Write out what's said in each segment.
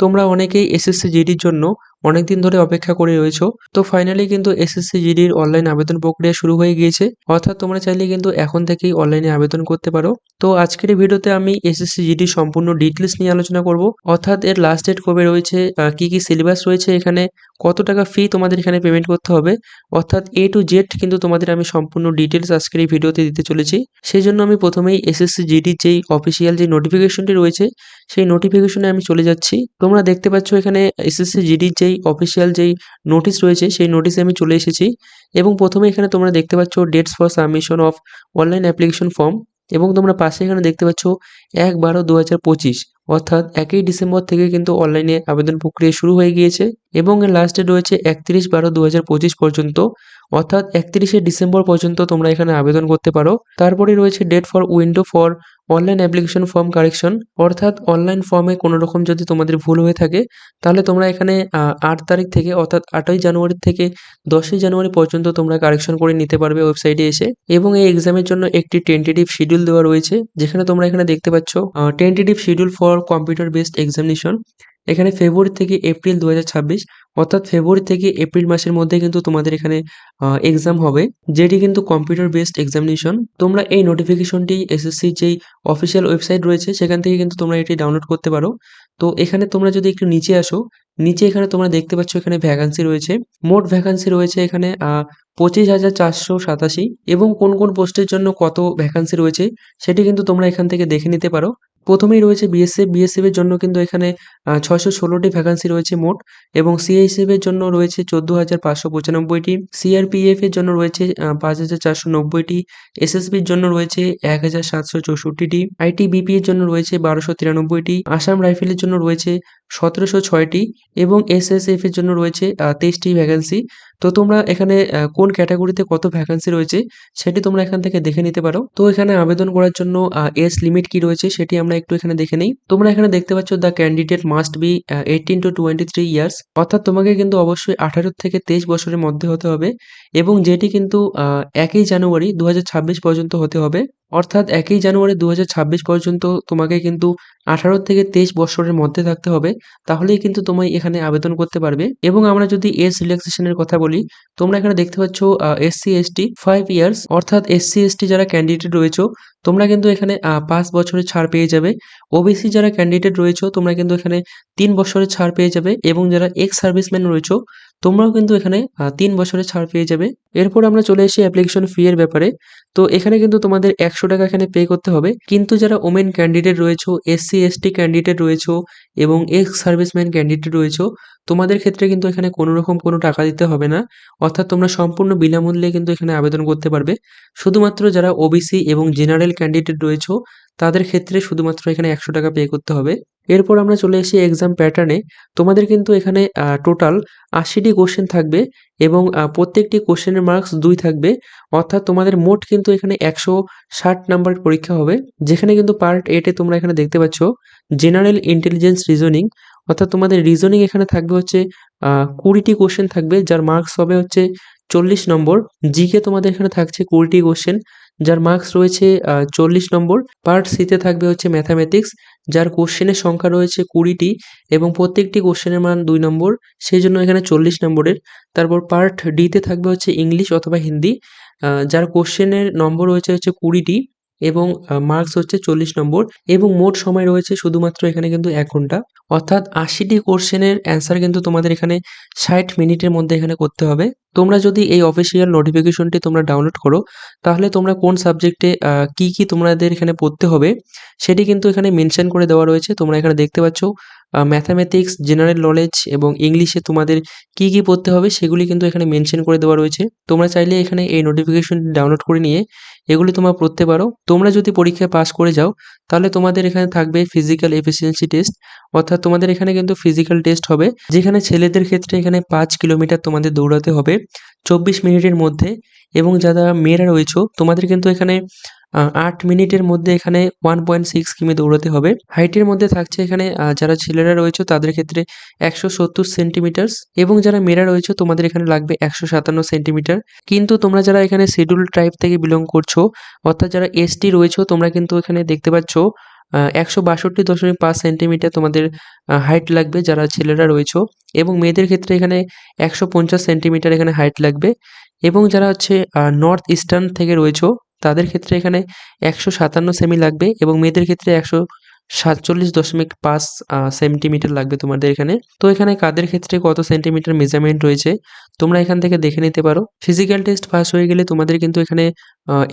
তোমরা অনেকেই এসএসসি জিডির জন্য অনেকদিন ধরে অপেক্ষা করে রয়েছো। তো ফাইনালি কিন্তু এসএসসি জিডির অনলাইন আবেদন প্রক্রিয়া শুরু হয়ে গিয়েছে। অর্থাৎ তোমরা চাইলে কিন্তু এখন থেকেই অনলাইনে আবেদন করতে পারো। তো আজকের এই ভিডিওতে আমি এসএসসি জিডির সম্পূর্ণ ডিটেলস নিয়ে আলোচনা করব। অর্থাৎ এর লাস্ট ডেট কবে রয়েছে কি কি সিলেবাস রয়েছে এখানে, কত টাকা ফি তোমাদের এখানে পেমেন্ট করতে হবে। অর্থাৎ এ টু জেড কিন্তু তোমাদের আমি সম্পূর্ণ ডিটেলস আজকের এই ভিডিওতে দিতে চলেছি। সেই জন্য আমি প্রথমেই এসএসসি জিডির যেই অফিসিয়াল যে নোটিফিকেশনটি রয়েছে, সেই নোটিফিকেশনে আমি চলে যাচ্ছি। তোমরা দেখতে পাচ্ছ এখানে এসএসসি জিডির যেই অফিসিয়াল যেই নোটিশ রয়েছে, সেই নোটিশে আমি চলে এসেছি। এবং প্রথমে এখানে তোমরা দেখতে পাচ্ছ dates for submission of online application form এবং তোমরা পাশে এখানে দেখতে পাচ্ছ এক বারো দু হাজার পঁচিশ। অর্থাৎ একই ডিসেম্বর থেকে কিন্তু অনলাইনে আবেদন প্রক্রিয়া শুরু হয়ে গিয়েছে এবং এর লাস্ট ডেট রয়েছে একত্রিশ বারো দু পর্যন্ত। অর্থাৎ একত্রিশে ডিসেম্বর পর্যন্ত তোমরা এখানে আবেদন করতে পারো। তারপরে রয়েছে date for window for online application form correction অর্থাৎ অনলাইন ফর্মে কোনো রকম যদি তোমাদের ভুল হয়ে থাকে, তাহলে তোমরা এখানে আট তারিখ থেকে অর্থাৎ আটই জানুয়ারি থেকে দশই জানুয়ারি পর্যন্ত তোমরা কারেকশন করে নিতে পারবে ওয়েবসাইটে এসে। এবং এই এক্সামের জন্য একটি টেন্টেটিভ শিডিউল দেওয়া রয়েছে, যেখানে তোমরা এখানে দেখতে পাচ্ছ tentative schedule for computer based examination এখানে ফেব্রুয়ারি থেকে এপ্রিল দুহাজার ছাব্বিশ, অর্থাৎ ফেব্রুয়ারি থেকে এপ্রিল মাসের মধ্যে কিন্তু তোমাদের এখানে এক্সাম হবে, যেটি কিন্তু কম্পিউটার বেসড এক্সামিনেশন তোমরা এই নোটিফিকেশনটি এসএসসি যেই অফিসিয়াল ওয়েবসাইট রয়েছে, সেখান থেকে কিন্তু তোমরা এটি ডাউনলোড করতে পারো। তো এখানে তোমরা যদি একটু নিচে আসো, নিচে এখানে তোমরা দেখতে পাচ্ছ এখানে ভ্যাকান্সি রয়েছে। মোট ভ্যাকান্সি রয়েছে এখানে পঁচিশ হাজার চারশো সাতাশি এবং কোন কোন পোস্টের জন্য কত ভ্যাকান্সি রয়েছে, সেটি কিন্তু তোমরা এখান থেকে দেখে নিতে পারো। প্রথমেই রয়েছে বিএসএফ বিএসএফ এর জন্য কিন্তু এখানে ছয়শো ষোলোটি ভ্যাকান্সি রয়েছে মোট এবং সিআইএসএফ এর জন্য রয়েছে চোদ্দ হাজার পাঁচশো পঁচানব্বইটি সিআরপিএফ এর জন্য রয়েছে পাঁচ হাজার চারশো নব্বইটি এসএসবির জন্য রয়েছে এক হাজার সাতশো চৌষট্টিটি আইটিবিপি এর জন্য রয়েছে বারোশো তিরানব্বইটি, আসাম রাইফেলের জন্য রয়েছে সতেরোশো ছয়টি এবং এসএসএফ এর জন্য রয়েছে তেইশটি ভ্যাকান্সি তো তোমরা এখানে কোন ক্যাটাগরিতে কত ভ্যাকান্সি রয়েছে সেটি তোমরা এখান থেকে দেখে নিতে পারো। তো এখানে আবেদন করার জন্য এজ লিমিট কি রয়েছে সেটি আমরা একটু এখানে দেখে নেই। তোমরা এখানে দেখতে পাচ্ছ the candidate must be eighteen to twenty three years অর্থাৎ তোমাকে কিন্তু অবশ্যই আঠারো থেকে তেইশ বছরের মধ্যে হতে হবে এবং যেটি কিন্তু একই জানুয়ারি দু হাজার ছাব্বিশ পর্যন্ত হতে হবে। অর্থাৎ একই জানুয়ারি দু হাজার ছাব্বিশ পর্যন্ত তোমাকে কিন্তু আঠারো থেকে তেইশ বছরের মধ্যে থাকতে হবে, তাহলেই কিন্তু তুমি এখানে আবেদন করতে পারবে। এবং আমরা যদি এজ রিল্যাক্সেশনের কথা বলি, তোমরা এখানে দেখতে পাচ্ছ S SC ST five years অর্থাৎ এসসি এসটি যারা ক্যান্ডিডেট রয়েছে, তোমরা কিন্তু এখানে পাঁচ বছরের ছাড় পেয়ে যাবে। ওবিসি যারা ক্যান্ডিডেট রয়েছে, তোমরা কিন্তু এখানে তিন বছরের ছাড় পেয়ে যাবে। এবং যারা এক্স সার্ভিসম্যান রয়েছে তোমরাও কিন্তু এখানে তিন বছরের ছাড় পেয়ে যাবে। এরপর আমরা চলে এসে অ্যাপ্লিকেশন ফি এর ব্যাপারে। তো এখানে কিন্তু তোমাদের একশো টাকা এখানে পে করতে হবে। কিন্তু যারা ওমেন ক্যান্ডিডেট রয়েছে এসসি এসটি ক্যান্ডিডেট রয়েছে এবং এক্স সার্ভিসম্যান ক্যান্ডিডেট রয়েছে, তোমাদের ক্ষেত্রে কিন্তু এখানে কোনো রকম কোনো টাকা দিতে হবে না। অর্থাৎ তোমরা সম্পূর্ণ বিনামূল্যে কিন্তু এখানে আবেদন করতে পারবে। শুধুমাত্র যারা ওবিসি এবং জেনারেল ক্যান্ডিডেট রয়েছে তাদের ক্ষেত্রে শুধুমাত্র এখানে একশো টাকা পে করতে হবে। এরপর আমরা চলে এসেছি এক্সাম প্যাটার্নে তোমাদের কিন্তু এখানে টোটাল আশিটি কোশ্চেন থাকবে এবং প্রত্যেকটি কোশ্চেনের মার্কস দুই থাকবে। অর্থাৎ তোমাদের মোট কিন্তু এখানে একশো ষাট নাম্বারের পরীক্ষা হবে, যেখানে কিন্তু পার্ট এটে তোমরা এখানে দেখতে পাচ্ছ জেনারেল ইন্টেলিজেন্স রিজনিং অর্থাৎ তোমাদের রিজনিং এখানে থাকবে হচ্ছে কুড়িটি কোশ্চেন থাকবে, যার মার্কস হবে হচ্ছে চল্লিশ নম্বর জিকে তোমাদের এখানে থাকছে কুড়িটি কোশ্চেন যার মার্কস রয়েছে চল্লিশ নম্বর। পার্ট সিতে থাকবে হচ্ছে ম্যাথামেটিক্স যার কোশ্চেনের সংখ্যা রয়েছে কুড়িটি এবং প্রত্যেকটি কোশ্চেনের মান দুই নম্বর, সেই জন্য এখানে চল্লিশ নম্বরের। তারপর পার্ট ডিতে থাকবে হচ্ছে ইংলিশ অথবা হিন্দি যার কোশ্চেনের নম্বর রয়েছে হচ্ছে কুড়িটি। এবং মার্কস হচ্ছে চল্লিশ নম্বর এবং মোট সময় রয়েছে শুধুমাত্র এখানে কিন্তু এক ঘণ্টা। অর্থাৎ আশিটি কোশ্চেনের অ্যান্সার কিন্তু তোমাদের এখানে ষাট মিনিটের মধ্যে এখানে করতে হবে। তোমরা যদি এই অফিসিয়াল নোটিফিকেশনটি তোমরা ডাউনলোড করো, তাহলে তোমরা কোন সাবজেক্টে কি কি তোমাদের এখানে পড়তে হবে, সেটি কিন্তু এখানে মেনশন করে দেওয়া রয়েছে। তোমরা এখানে দেখতে পাচ্ছ ম্যাথামেটিক্স জেনারেল নলেজ এবং ইংলিশে তোমাদের কি কি পড়তে হবে সেগুলি কিন্তু এখানে মেনশন করে দেওয়া রয়েছে। তোমরা চাইলে এখানে এই নোটিফিকেশন ডাউনলোড করে নিয়ে এগুলি তোমরা পড়তে পারো। তোমরা যদি পরীক্ষায় পাস করে যাও, তাহলে তোমাদের এখানে থাকবে ফিজিক্যাল এফিসিয়েন্সি টেস্ট অর্থাৎ তোমাদের এখানে কিন্তু ফিজিক্যাল টেস্ট হবে, যেখানে ছেলেদের ক্ষেত্রে এখানে পাঁচ কিলোমিটার তোমাদের দৌড়াতে হবে, চব্বিশ মিনিটের মধ্যে। এবং যারা মেয়েরা রয়েছে, তোমাদের কিন্তু এখানে আট মিনিটের মধ্যে এখানে ওয়ান পয়েন্ট সিক্স কিমি দৌড়াতে হবে। হাইটের মধ্যে থাকছে এখানে যারা ছেলেরা রয়েছে তাদের ক্ষেত্রে একশো সত্তর সেন্টিমিটার এবং যারা মেয়েরা রয়েছে তোমাদের এখানে লাগবে একশো সাতান্ন সেন্টিমিটার কিন্তু তোমরা যারা এখানে শিডিউল ট্রাইব থেকে বিলং করছ, অর্থাৎ যারা এসটি রয়েছে, তোমরা কিন্তু এখানে দেখতে পাচ্ছ একশো বাষট্টি দশমিক পাঁচ সেন্টিমিটার তোমাদের হাইট লাগবে যারা ছেলেরা রয়েছো। এবং মেয়েদের ক্ষেত্রে এখানে একশো পঞ্চাশ সেন্টিমিটার এখানে হাইট লাগবে। এবং যারা হচ্ছে নর্থ ইস্টার্ন থেকে রয়েছো তাদের ক্ষেত্রে এখানে একশো সাতান্ন সেমি লাগবে এবং মেয়েদের ক্ষেত্রে একশো সাতচল্লিশ দশমিক পাঁচ সেন্টিমিটার লাগবে তোমাদের এখানে। তো এখানে কাদের ক্ষেত্রে কত সেন্টিমিটার মেজারমেন্ট রয়েছে, তোমরা এখান থেকে দেখে নিতে পারো। ফিজিক্যাল টেস্ট পাস হয়ে গেলে তোমাদের কিন্তু এখানে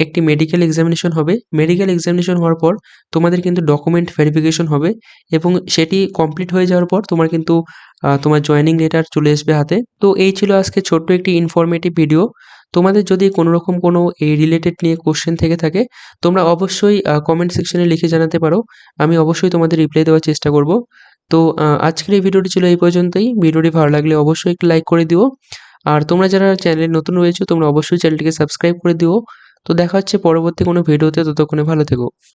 একটি মেডিকেল এক্সামিনেশন হবে। মেডিকেল এক্সামিনেশন হওয়ার পর তোমাদের কিন্তু ডকুমেন্ট ভেরিফিকেশন হবে এবং সেটি কমপ্লিট হয়ে যাওয়ার পর তোমার কিন্তু তোমার জয়েনিং লেটার চলে আসবে হাতে। তো এই ছিল আজকে ছোট্ট একটি ইনফরমেটিভ ভিডিও তোমাদের যদি কোনো রকম কোনো এই রিলেটেড নিয়ে কোশ্চেন থেকে থাকে, তোমরা অবশ্যই কমেন্ট সেকশনে লিখে জানাতে পারো। আমি অবশ্যই তোমাদের রিপ্লাই দেওয়ার চেষ্টা করব। তো আজকের এই ভিডিওটি ছিল এই পর্যন্তই। ভিডিওটি ভালো লাগলে অবশ্যই একটি লাইক করে দিও। আর তোমরা যারা চ্যানেলে নতুন রয়েছো, তোমরা অবশ্যই চ্যানেলটিকে সাবস্ক্রাইব করে দিও। তো দেখা হচ্ছে পরবর্তী কোনো ভিডিওতে ততক্ষণে ভালো থেকো।